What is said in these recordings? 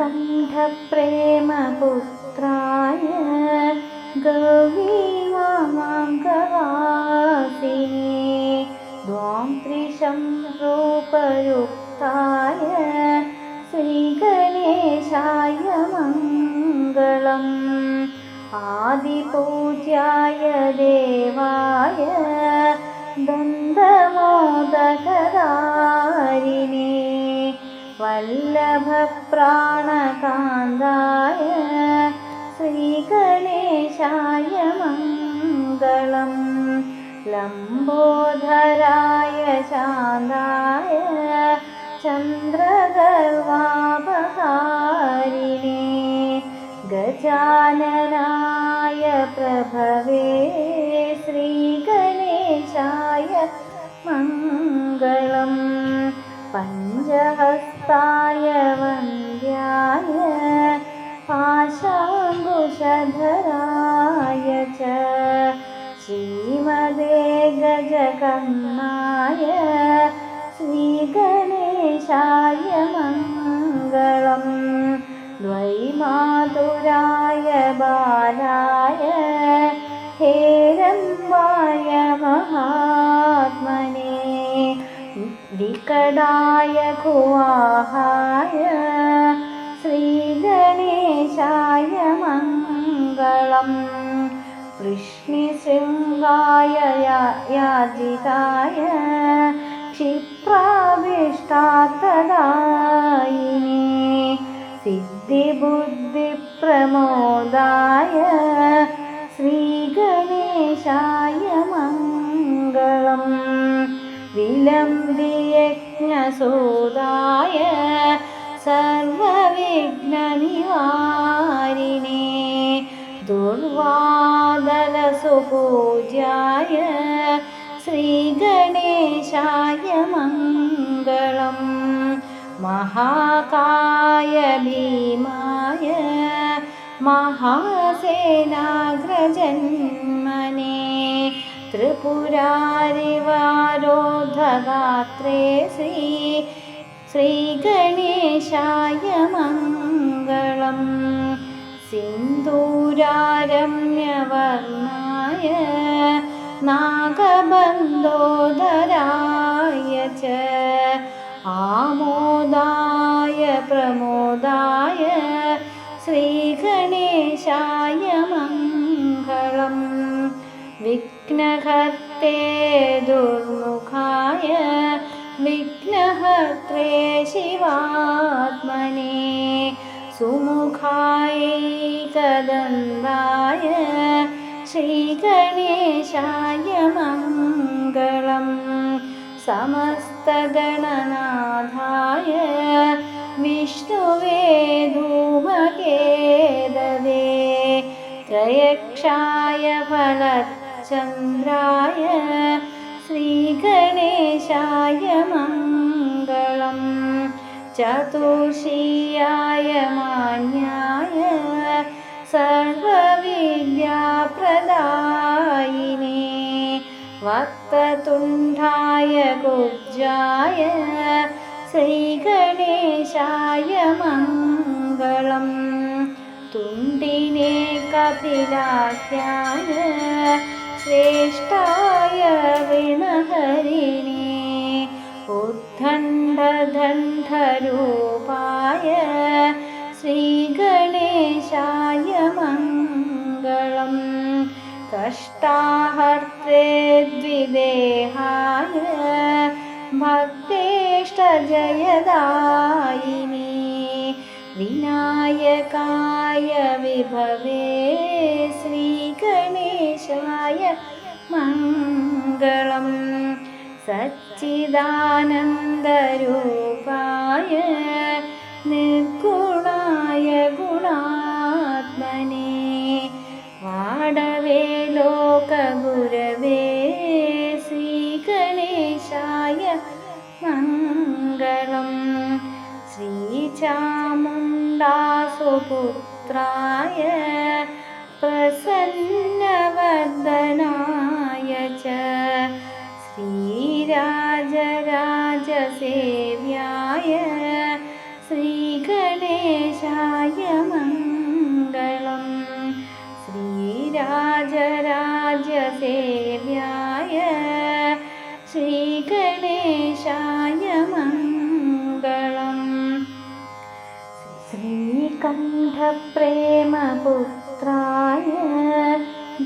नीलकण्ठप्रेमपुत्राय गवीमाङ्गवासिने द्वां त्रिशं रूपयुक्ताय श्रीगणेशाय मङ्गलम् आदिपूज्याय देवाय दन्तमोदकदारिणे वल्लभप्राणकान्दाय श्रीगणेशाय मङ्गलम् लम्बोधराय चान्दाय चन्द्रगर्वापहारिणे गजाननाय प्रभवे श्रीगणेशाय मङ्गलम् पञ्चहस्ताय वन्द्याय पाशाङ्कुशधराय च। श्रीमदे गजकर्णाय श्रीगणेशाय मङ्गलम्। द्वैमातुराय बालाय വെങ്കടായ കുവാഹായ ശ്രീഗണേശായ മംഗളം. വൃഷ്ണിശൃംഗായ യാചിതായ ക്ഷിപ്രാവിഷ്ടാത്തദായിനി സിദ്ധിബുദ്ധിപ്രമോദായ ശ്രീഗണേശായ മംഗളം. വിലംബിയജ്ഞസൂതായ സർവവിഘ്നനിവാരിണേ ദുർവാദലസുപൂജായ ശ്രീഗണേശായ മംഗളം. മഹാകായ ഭീമായ മഹാസേനാഗ്രജന്മ त्रिपुरारिवारोधगात्रे श्री श्रीगणेशाय मङ्गलम् सिन्दूरारम्यवर्णाय नागबन्धोदराय च आमोदाय विघ्नहर्ते दुर्मुखाय विघ्नहर्त्रे शिवात्मने सुमुखायैकदन्दाय श्रीगणेशाय मङ्गलम् समस्तगणनाथाय विष्णुवे धूमकेदवे त्रयक्षाय രാമചന്ദ്രായ ശ്രീഗണേശായ മംഗളം. ചതുർഷിയായ മാന്യായ സർവവിദ്യാപ്രദായിനെ. വക്തതുണ്ടായ കുബ്ജായ ശ്രീഗണേശായ മംഗളം. തുണ്ടിനെ കപിലാഖ്യായ श्रेष्ठाय विणहरिणे उद्दण्डदण्डरूपाय श्रीगणेशाय मङ्गलम् कष्टाहर्त्रे द्विदेहाय भक्तेष्टजयदायिनी विनायकाय विभवे श्रीगणेशाय मङ्गलम् सच्चिदानन्दरूपाय निर्गुणाय गुणात्मने वाडवे लोकगुरवे श्रीगणेशाय मङ्गलम् श्रीचामुण्डासुपुत्राय ശ്രീരാജരാജസേവ്യായ ശ്രീഗണേശായ മംഗളം. ശ്രീരാജരാജസേവ്യായ ശ്രീഗണേശായ മംഗളം. ശ്രീകണ്ഠപ്രേമപുത്രായ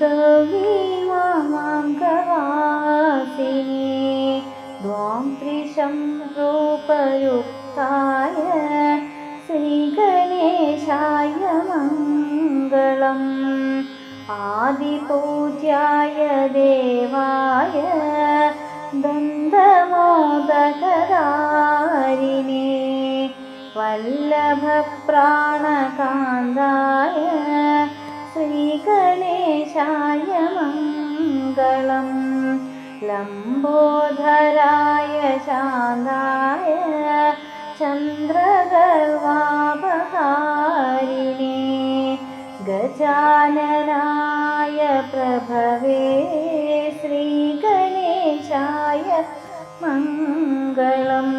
ഗൗരീ മാമാം ഗവ द्वां त्रिशं रूपयुक्ताय श्रीगणेशाय मङ्गलम् आदिपूज्याय देवाय दन्तमोदकदारिणे वल्लभप्राणकान्दाय श्रीगणेशाय मङ्गलम् लम्बोधराय शान्ताय चन्द्रगर्वापहारिणे गजाननाय प्रभवे श्रीगणेशाय मङ्गलम्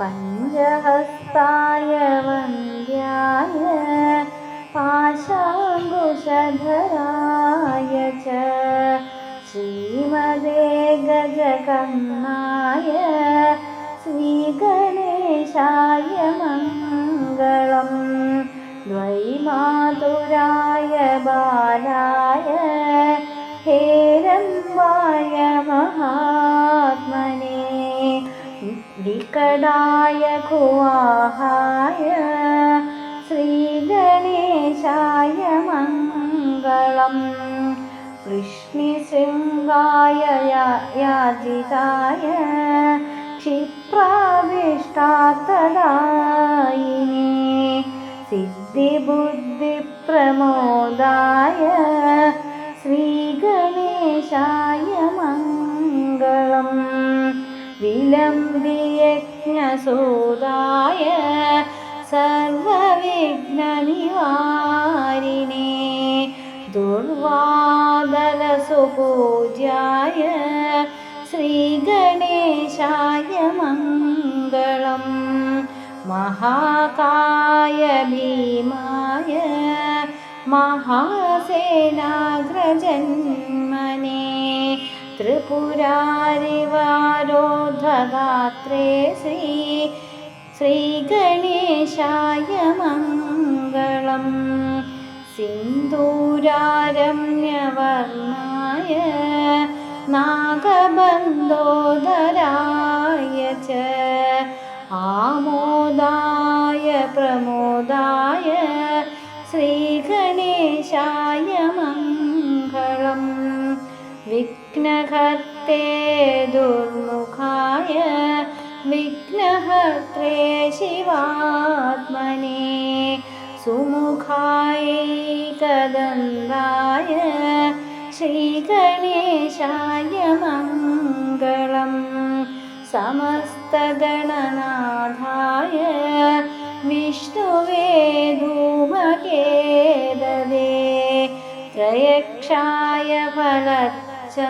पञ्चहस्ताय वन्द्याय पाशाङ्कुशधराय च ശ്രീമതേ ഗജകന്നായ ശ്രീഗണേശായ മംഗളം. ദ്വൈമാതുരായ ബാലായ ഹേരമ്പായ മഹാത്മനെ വികടായ കുവാഹായ ശ്രീഗണേശായ മംഗളം. വൃഷ്ണിശൃംഗായ യാചിതായ ക്ഷിപ്രാവിഷ്ടാത്തദായിനി സിദ്ധിബുദ്ധിപ്രമോദായ ശ്രീഗണേശായ മംഗളം. വിലംബിയജ്ഞസൂതായ സർവവിഘ്നനിവാരിണേ. दुर्वादलसुपूज्याय श्रीगणेशाय मङ्गलम् महाकाय भीमाय महासेनाग्रजन्मने त्रिपुरारिवारोधगात्रे श्री श्रीगणेशाय मङ्गलम् സിന്ദൂരാരമ്യവർണായ നാഗബന്ധോധരായ ച. ആമോദായ പ്രമോദായ ശ്രീഗണേശായ മംഗളം. വിഘ്നഹർത്തേ ദുർമുഖായ വിഘ്നഹർത്രേ ശിവാത്മനേ. शिवात्मने सुमुखायैकदन्दाय श्रीगणेशाय समस्तगणनाथाय विष्णुवे धूमकेददे त्रयक्षाय फलचन्द्राय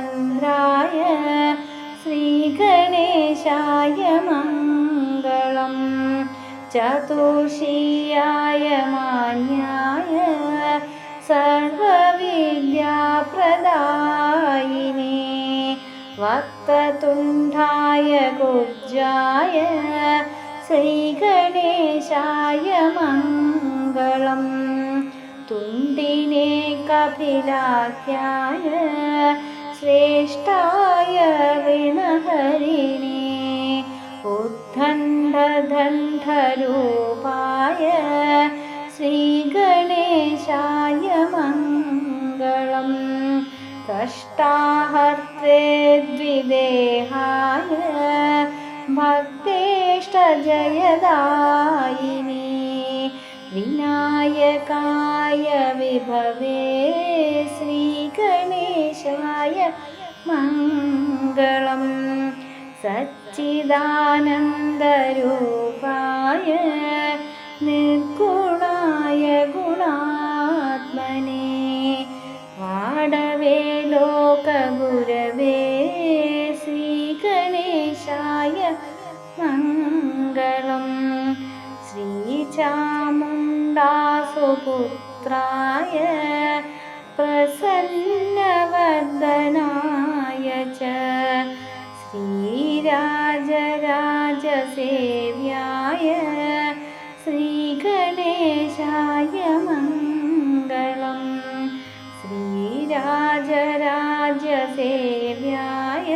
श्रीगणेशाय मङ्गलम् ചതുർഷിയായ മാന്യായ സർവവിദ്യാപ്രദായിനെ. വക്തതുണ്ടായ കുജായ ശ്രീഗണേശായ മംഗളം. തുണ്ടിനെ കപിലാഖ്യായ ശ്രേഷ്ഠായ ഋണഹരിണേ उद्दण्डदण्डरूपाय श्रीगणेशाय मङ्गलम् कष्टाहर्त्रे द्विदेहाय भक्तेष्टजयदायिने विनायकाय विभवे श्रीगणेशाय मङ्गलम् सच्चिदानन्दरूपाय निर्गुणाय गुणात्मने वाडवे लोकगुरवे श्रीगणेशाय मङ्गलम् श्रीचामुण्डासुपुत्राय प्रसन्नवर्धनाय च श्रीराजराजसेव्याय श्रीगणेशाय मङ्गलम्। श्रीराजराजसेव्याय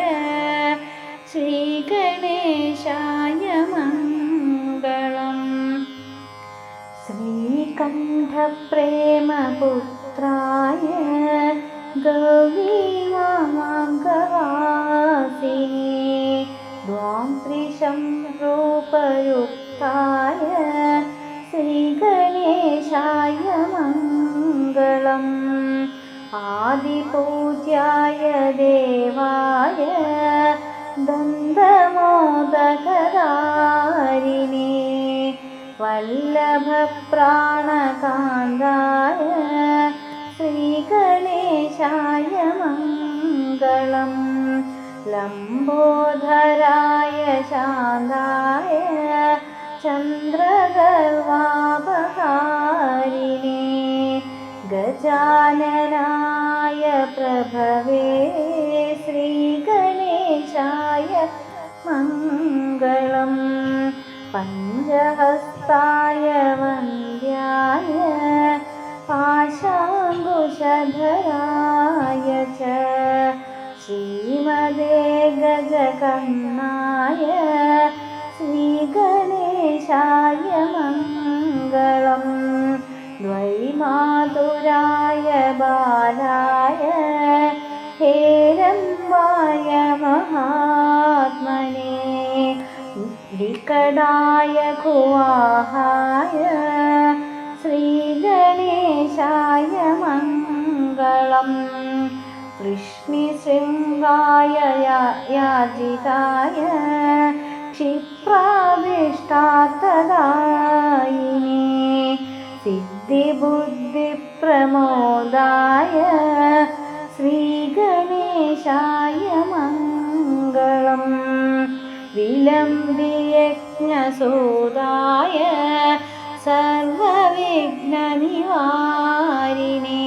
श्रीगणेशाय मङ्गलम्। श्रीकण्ठप्रेमपुत्राय गौरीवामाङ्गवासिने त्रिशं रूपयुक्ताय श्रीगणेशाय मङ्गलम्। आदिपूज्याय देवाय दन्तमोदकदारिणे वल्लभप्राणकान्दाय श्रीगणेशाय मङ्गलम् लम्बोधराय शान्ताय चन्द्रगर्वापहारिणे गजाननाय प्रभवे श्रीगणेशाय मङ्गलम् पञ्चहस्ताय वन्द्याय पाशाङ्कुशधराय च ശ്രീമതേ ഗജകണ്ണായ ശ്രീഗണേശായ മംഗളം. ദ്വൈമാതുരായ ബാലായ ഹേരമ്പായ മഹാത്മനെ വികടായ കുവാഹായ ശ്രീഗണേശായ മംഗളം. വൃഷ്ണിശൃംഗായ യാചികായ ക്ഷിപ്രാവിഷ്ടാത്തദായിനി സിദ്ധിബുദ്ധിപ്രമോദായ ശ്രീഗണേശായ മംഗളം. വിലംബിയജ്ഞസൂതായ സർവവിഘ്നനിവാരിണേ.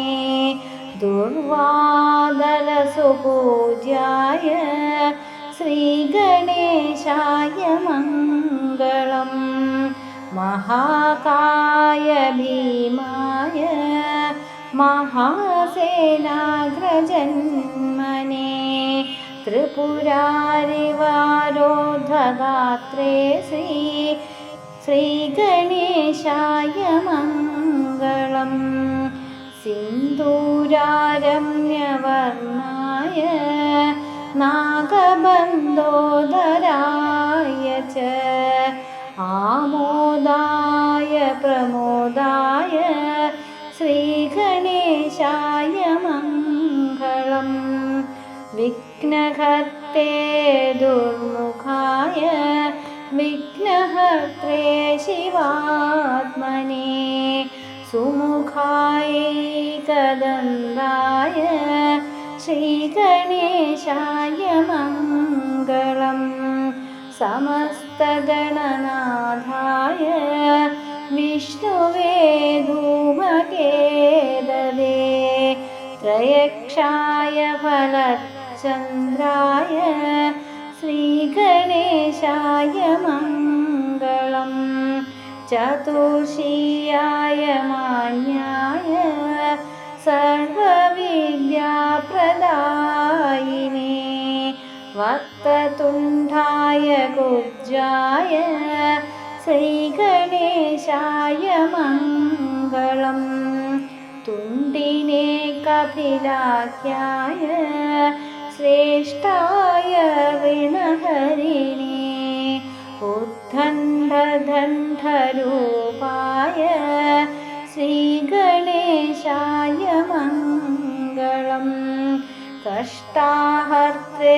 दुर्वादलसुपूज्याय श्रीगणेशाय मङ्गलम् महाकाय भीमाय महासेनाग्रजन्मने त्रिपुरारिवारोधगात्रे श्री श्रीगणेशाय സിന്ദൂരാരമ്യവർണായ നാഗബന്ധോധരായ च ആമോദായ പ്രമോദായ ശ്രീഗണേശായ മംഗളം. വിഘ്നഹർത്തേ ദുർമുഖായ വിഘ്നഹർത്രേ ശിവാത്മനേ. शिवात्मने सुमुखायैकदन्दाय श्रीगणेशाय मङ्गलम्। समस्तगणनाथाय विष्णुवे धूमकेदवे त्रयक्षाय फलचन्द्राय श्रीगणेशाय मङ्गलम् चतुर्षीयाय मान्याय सर्वविद्याप्रदायिने वक्ततुण्डाय कुब्जाय श्रीगणेशाय मङ्गलम् तुण्डिने कपिलाख्याय श्रेष्ठाय ऋणहरिणे उद्दण्डदण्डरूपाय श्रीगणेशाय मङ्गलम् कष्टाहर्त्रे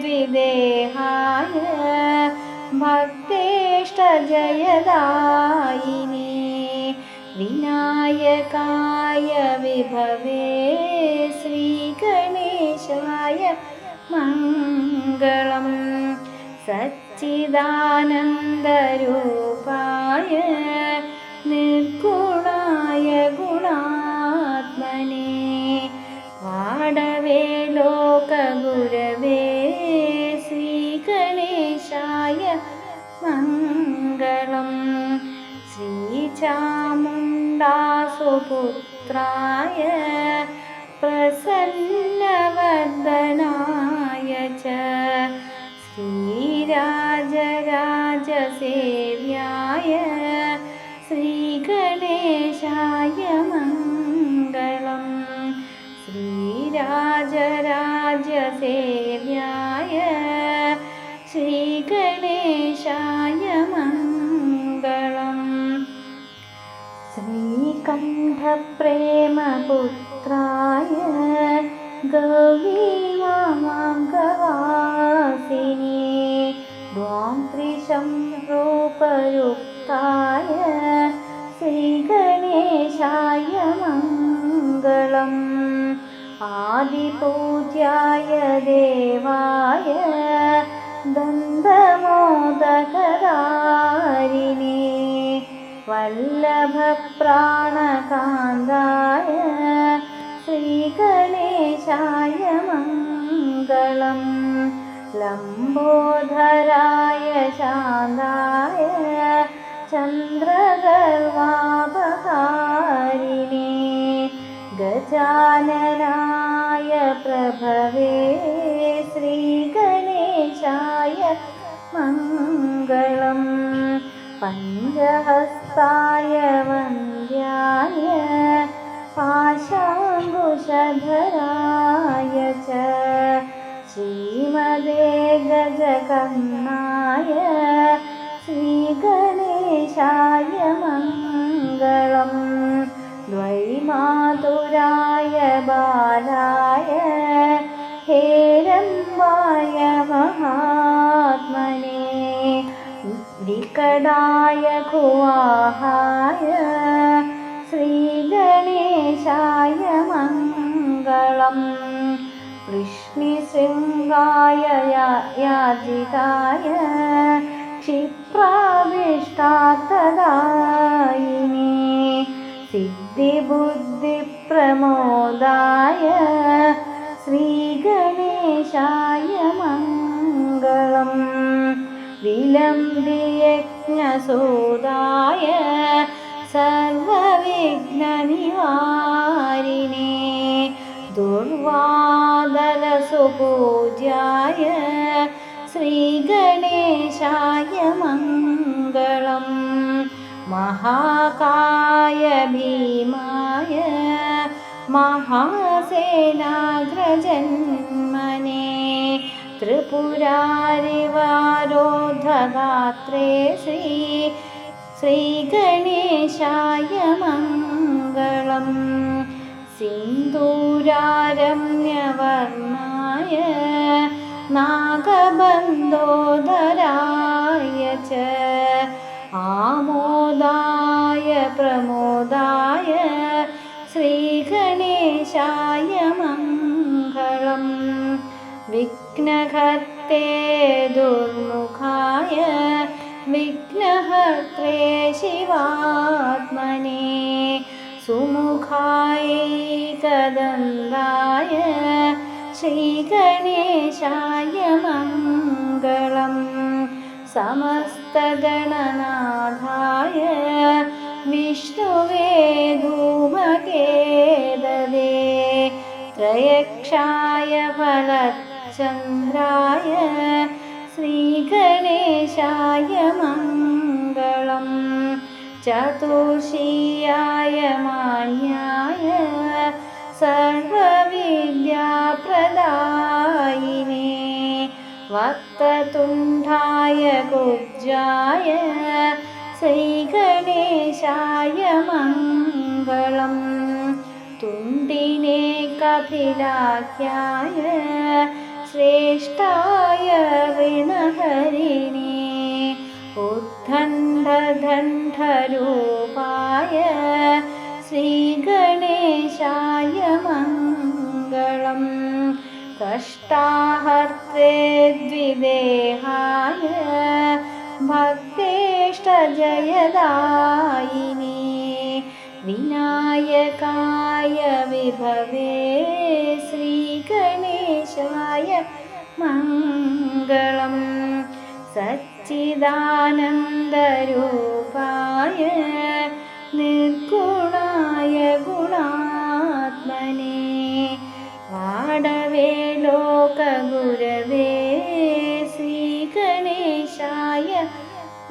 द्विदेहाय भक्तेष्टजयदायिने विनायकाय विभवे श्रीगणेशाय मङ्गलम् സച്ചിദാനന്ദരൂപായ നിർഗുണായ ഗുണാത്മനെ വാടവേ ലോകഗുരവേ ശ്രീഗണേശായ മംഗളം ശ്രീചാമുണ്ടാസുപുത്ര श्रीकण्ठप्रेमपुत्राय गवीमाङ्गवासिनी द्वां त्रिशं रूपयुक्ताय श्रीगणेशाय मङ्गलम् आदिपूज्याय देवाय दन्तमोदकदारिणे वल्लभप्राणकान्दाय श्रीगणेशाय मङ्गलम् लम्बोधराय शान्ताय चन्द्रगर्वापकारिणे गजाननाय प्रभवे श्रीगणेशाय मङ्गलम् पञ्चहस्ताय वन्द्याय पाशाङ्कुशधराय च। श्रीमदे गजकर्णाय श्रीगणेशाय मङ्गलम्। द्वैमातुराय बालाय विकटाय कुवाहाय श्रीगणेशाय मङ्गलम्। वृष्णिशृङ्गाय याजिताय क्षिप्राविष्टार्थदायिने। सिद्धिबुद्धिप्रमोदाय श्रीगणेशाय मङ्गलम् विलम्बियज्ञसोदाय सर्वविघ्ननिवारिणे दुर्वादलसुपूज्याय श्रीगणेशाय मङ्गलम् महाकाय भीमाय महासेनाग्रजन्मने त्रिपुरारिवारोधगात्रे श्री श्रीगणेशाय मङ्गलम् सिन्दूरारम्यवर्णाय नागबन्धोदराय च आमोदाय प्रमोदाय विघ्नहर्ते दुर्मुखाय विघ्नहर्त्रे शिवात्मने सुमुखायैकदन्दाय श्रीगणेशाय मङ्गलम् समस्तगणनाथाय विष्णुवे धूमकेदवे त्रयक्षाय फलचन्द्राय श्रीगणेशाय मङ्गलम्। चतुर्षीयाय मान्याय सर्वविद्याप्रदायिने। वक्ततुण्डाय कुब्जाय श्रीगणेशाय मङ्गलम्। तुण्डिने कपिलाख्याय श्रेष्ठाय ऋणहरिणे उद्दण्डदण्डरूपाय श्रीगणेशाय मङ्गलम् कष्टाहर्त्रे द्विदेहाय भक्तेष्टजयदायिने विनायकाय विभवे സന്തോഷമായ മംഗളം സച്ചിദാനന്ദരൂപായ നിർഗുണായ ഗുണാത്മനെ. വാടവേ ലോകഗുരവേ ശ്രീഗണേശായ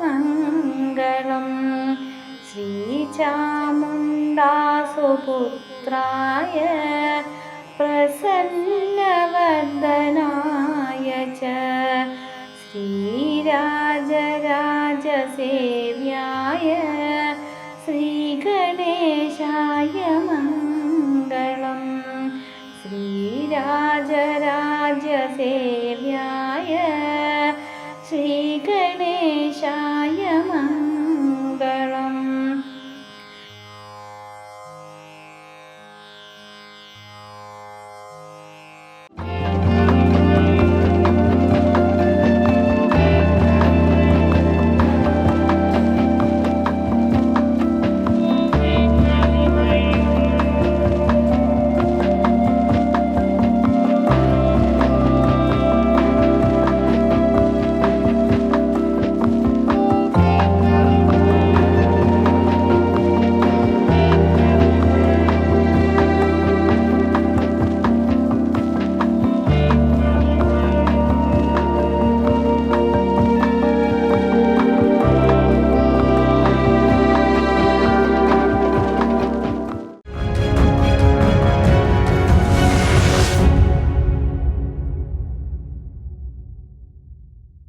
മംഗളം. ശ്രീചാമുണ്ടാസുപുത്രായ പ്രസന്ന च श्रीराजराजसेव्या